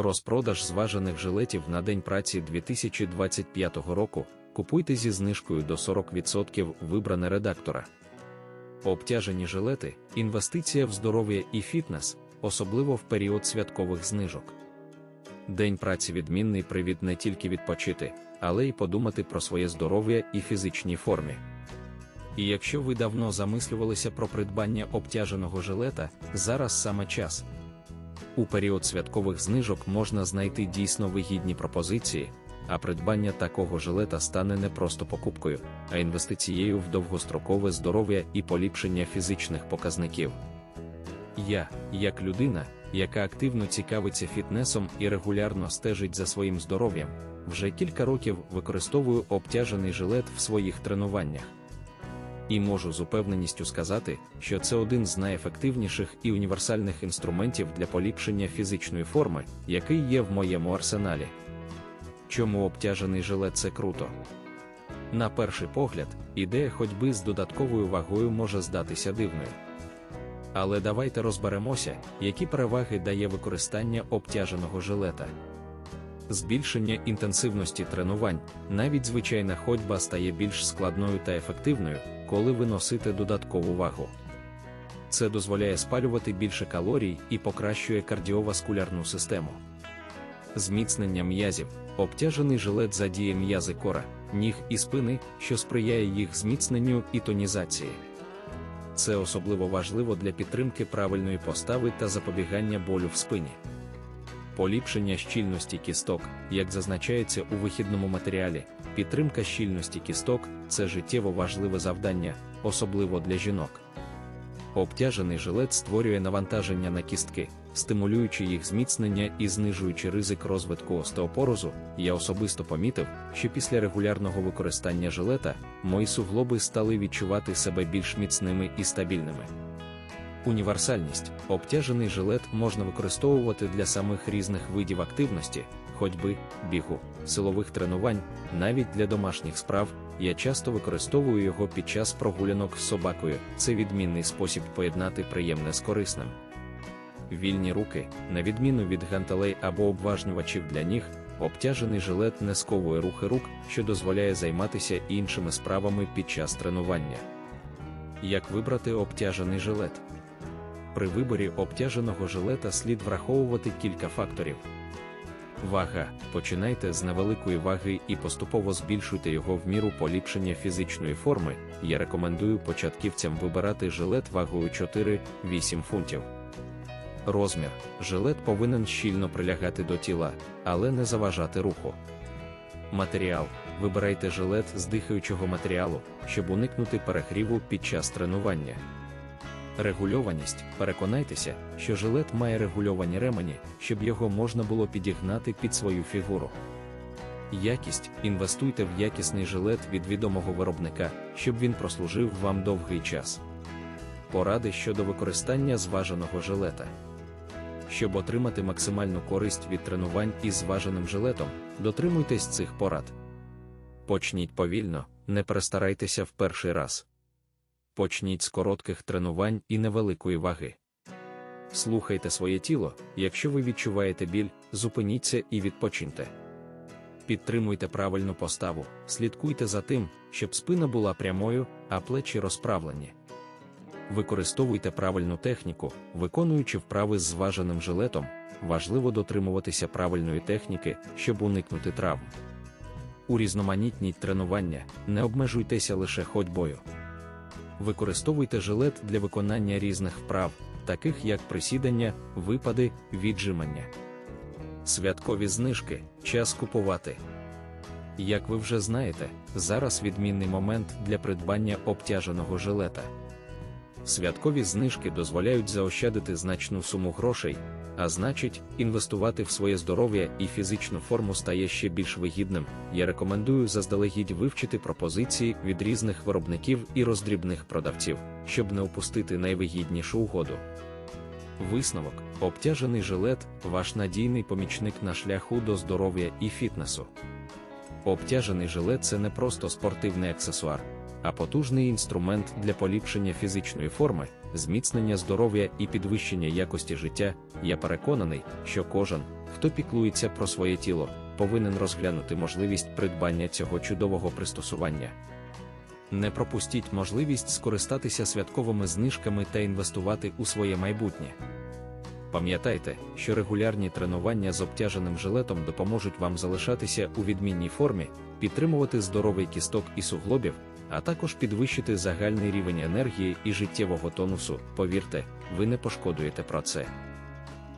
Розпродаж зважених жилетів на День праці 2025 року. Купуйте зі знижкою до 40% вибране редактора. Обтяжені жилети інвестиція в здоров'я і фітнес, особливо в період святкових знижок. День праці відмінний привід не тільки відпочити, але й подумати про своє здоров'я і фізичній формі. І якщо ви давно замислювалися про придбання обтяженого жилета, зараз саме час. У період святкових знижок можна знайти дійсно вигідні пропозиції, а придбання такого жилета стане не просто покупкою, а інвестицією в довгострокове здоров'я і поліпшення фізичних показників. Я, як людина, яка активно цікавиться фітнесом і регулярно стежить за своїм здоров'ям, вже кілька років використовую обтяжений жилет в своїх тренуваннях. І можу з упевненістю сказати, що це один з найефективніших і універсальних інструментів для поліпшення фізичної форми, який є в моєму арсеналі. Чому обтяжений жилет це круто? На перший погляд, ідея ходьби з додатковою вагою може здатися дивною. Але давайте розберемося, які переваги дає використання обтяженого жилета. Збільшення інтенсивності тренувань, навіть звичайна ходьба стає більш складною та ефективною, коли ви носите додаткову вагу. Це дозволяє спалювати більше калорій і покращує кардіоваскулярну систему. Зміцнення м'язів, обтяжений жилет задіє м'язи кора, ніг і спини, що сприяє їх зміцненню і тонізації. Це особливо важливо для підтримки правильної постави та запобігання болю в спині. Поліпшення щільності кісток, як зазначається у вихідному матеріалі, підтримка щільності кісток це життєво важливе завдання, особливо для жінок. Обтяжений жилет створює навантаження на кістки, стимулюючи їх зміцнення і знижуючи ризик розвитку остеопорозу, я особисто помітив, що після регулярного використання жилета мої суглоби стали відчувати себе більш міцними і стабільними. Універсальність обтяжений жилет можна використовувати для самих різних видів активності, ходьби, бігу, силових тренувань, навіть для домашніх справ. Я часто використовую його під час прогулянок з собакою. Це відмінний спосіб поєднати приємне з корисним. Вільні руки, на відміну від гантелей або обважнювачів для ніг, обтяжений жилет не сковує рухи рук, що дозволяє займатися іншими справами під час тренування. Як вибрати обтяжений жилет? При виборі обтяженого жилета слід враховувати кілька факторів. Вага. Починайте з невеликої ваги і поступово збільшуйте його в міру поліпшення фізичної форми. Я рекомендую початківцям вибирати жилет вагою 4-8 фунтів. Розмір. Жилет повинен щільно прилягати до тіла, але не заважати руху. Матеріал. Вибирайте жилет з дихаючого матеріалу, щоб уникнути перегріву під час тренування. Регульованість. Переконайтеся, що жилет має регульовані ремені, щоб його можна було підігнати під свою фігуру. Якість. Інвестуйте в якісний жилет від відомого виробника, щоб він прослужив вам довгий час. Поради щодо використання зваженого жилета. Щоб отримати максимальну користь від тренувань із зваженим жилетом, дотримуйтесь цих порад. Почніть повільно, не перестарайтеся в перший раз. Почніть з коротких тренувань і невеликої ваги. Слухайте своє тіло, якщо ви відчуваєте біль, зупиніться і відпочиньте. Підтримуйте правильну поставу, слідкуйте за тим, щоб спина була прямою, а плечі розправлені. Використовуйте правильну техніку, виконуючи вправи з зваженим жилетом, важливо дотримуватися правильної техніки, щоб уникнути травм. Урізноманітніть тренування, не обмежуйтеся лише ходьбою. Використовуйте жилет для виконання різних вправ, таких як присідання, випади, віджимання. Святкові знижки час купувати. Як ви вже знаєте, зараз відмінний момент для придбання обтяженого жилета. Святкові знижки дозволяють заощадити значну суму грошей, а значить, інвестувати в своє здоров'я і фізичну форму стає ще більш вигідним. Я рекомендую заздалегідь вивчити пропозиції від різних виробників і роздрібних продавців, щоб не опустити найвигіднішу угоду. Висновок, обтяжений жилет ваш надійний помічник на шляху до здоров'я і фітнесу. Обтяжений жилет це не просто спортивний аксесуар, а потужний інструмент для поліпшення фізичної форми, зміцнення здоров'я і підвищення якості життя. Я переконаний, що кожен, хто піклується про своє тіло, повинен розглянути можливість придбання цього чудового пристосування. Не пропустіть можливість скористатися святковими знижками та інвестувати у своє майбутнє. Пам'ятайте, що регулярні тренування з обтяженим жилетом допоможуть вам залишатися у відмінній формі, підтримувати здоровий кісток і суглобів, а також підвищити загальний рівень енергії і життєвого тонусу. Повірте, ви не пошкодуєте про це.